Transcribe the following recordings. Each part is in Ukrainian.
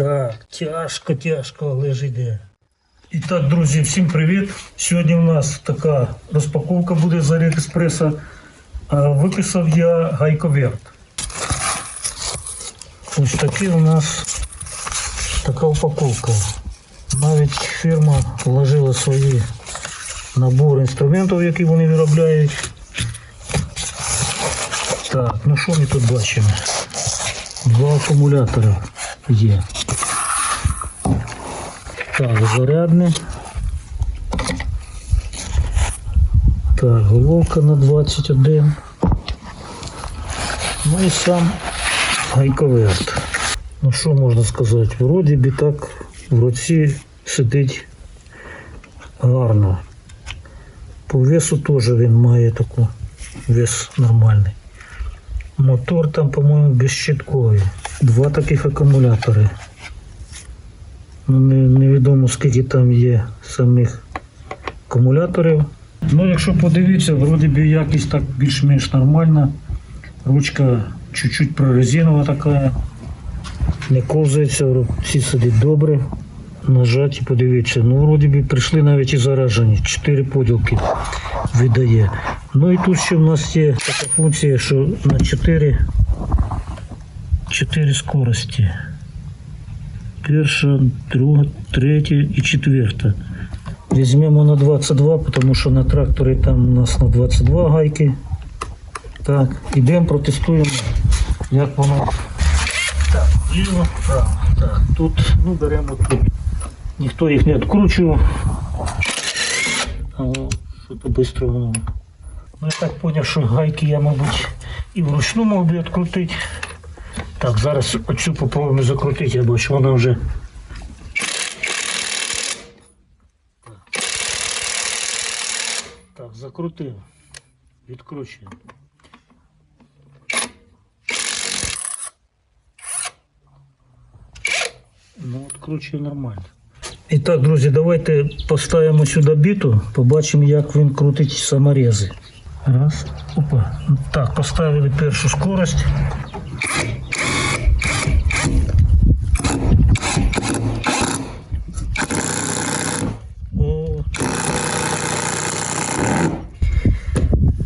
Так, тяжко, тяжко, але ж йде. І друзі, всім привіт. Сьогодні у нас така розпаковка буде з Аліекспреса. Виписав я гайковерт. Ось такий у нас така упаковка. Навіть фірма вложила свої набори інструментів, які вони виробляють. Так, ну що ми тут бачимо? Два акумулятори є. Так, зарядне. Так, головка на 21. Ну і сам гайковерт. Ну що можна сказати? Вроді би так в руці сидить гарно. По весу теж він має таку вес нормальний. Мотор там, по-моєму, безщитковий. Два таких акумулятори. Ну, не, невідомо скільки там є самих акумуляторів. Ну, якщо подивитися, вроді би якість так більш-менш нормальна. Ручка чуть-чуть прорезинова така. Не ковзається, всі сидить добре. Нажаті, подивіться. Ну, вроді би прийшли навіть і заражені. Чотири поділки видає. Ну і тут ще в нас є така функція, що на 4, 4 скорості. Перша, друга, третя і четверта. Візьмемо на 22, тому що на тракторі там у нас на 22 гайки. Так, ідемо, протестуємо, як воно. Так, ліво, право. Так, тут, ну беремо тут. Ніхто їх не відкручував. Швидко воно. Ну я так зрозумів, що гайки я, мабуть, і вручну мав би відкрутити. Так, зараз оцю попробуємо закрутити, я бачу, вона вже. Так, закрутив. Відкручуємо. Ну, відкручує нормально. І так, друзі, давайте поставимо сюди біту, побачимо, як він крутить саморези. Раз. Опа. Так, поставили першу скорость. О.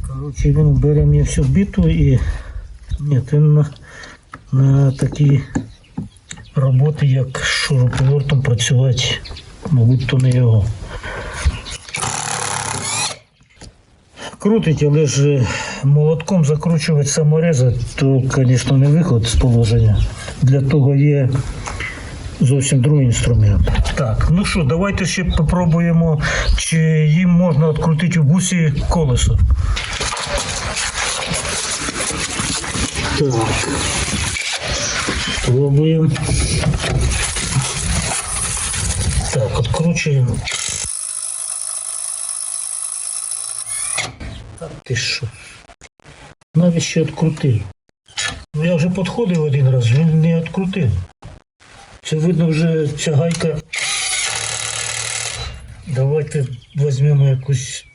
Коротше, він бере мені всю біту і. Ні, він на, на такі роботи, як шуруповертом працювати, мабуть, то не його. Крутить, але ж молотком закручувати саморези, то, звісно, не виход з положення. Для того є зовсім другий інструмент. Так, ну що, давайте ще попробуємо, чи їм можна відкрутити у бусі колесо. Так. Пробуємо. Так, відкручуємо. Ти що? Навіть ще відкрутив. Ну я вже підходив один раз, він не відкрутив. Це видно вже ця гайка. Давайте візьмемо якусь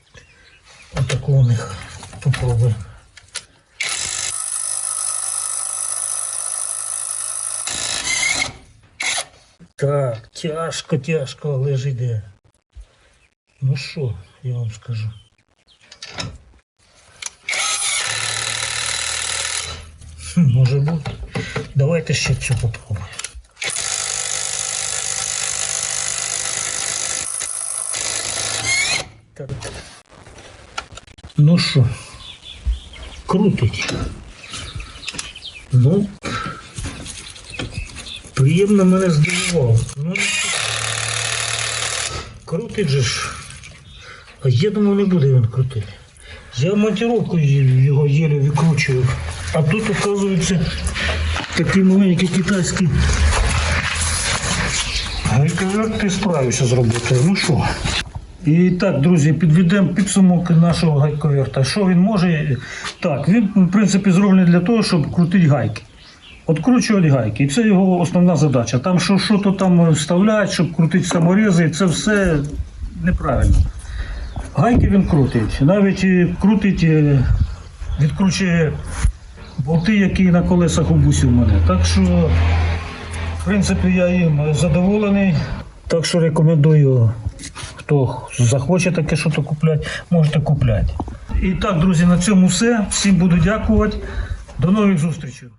отаку у них. Попробуємо. Так, тяжко, тяжко, але ж йде. Ну що, я вам скажу. Може бути. Давайте ще цю попробуємо. Ну що, крутить. Ну, приємно мене здивував. Ну, крутить же ж. А я думаю, не буде він крутити. Я монтировку його єле викручую. А тут, оказується, такий маленький китайський гайковерт ти справився з роботою. Ну що? І так, друзі, підведемо підсумок нашого гайковерта. Що він може? Так, він, в принципі, зроблений для того, щоб крутити гайки. Откручувати гайки. І це його основна задача. Там що, що то там вставляють, щоб крутити саморези, це все неправильно. Гайки він крутить. Навіть крутить, е, відкручує болти, які на колесах у бусі в мене. Так що В принципі, я їм задоволений. Так що рекомендую, хто захоче таке щось купляти, можете купляти. І так, друзі, на цьому все. Всім буду дякувати. До нових зустрічей.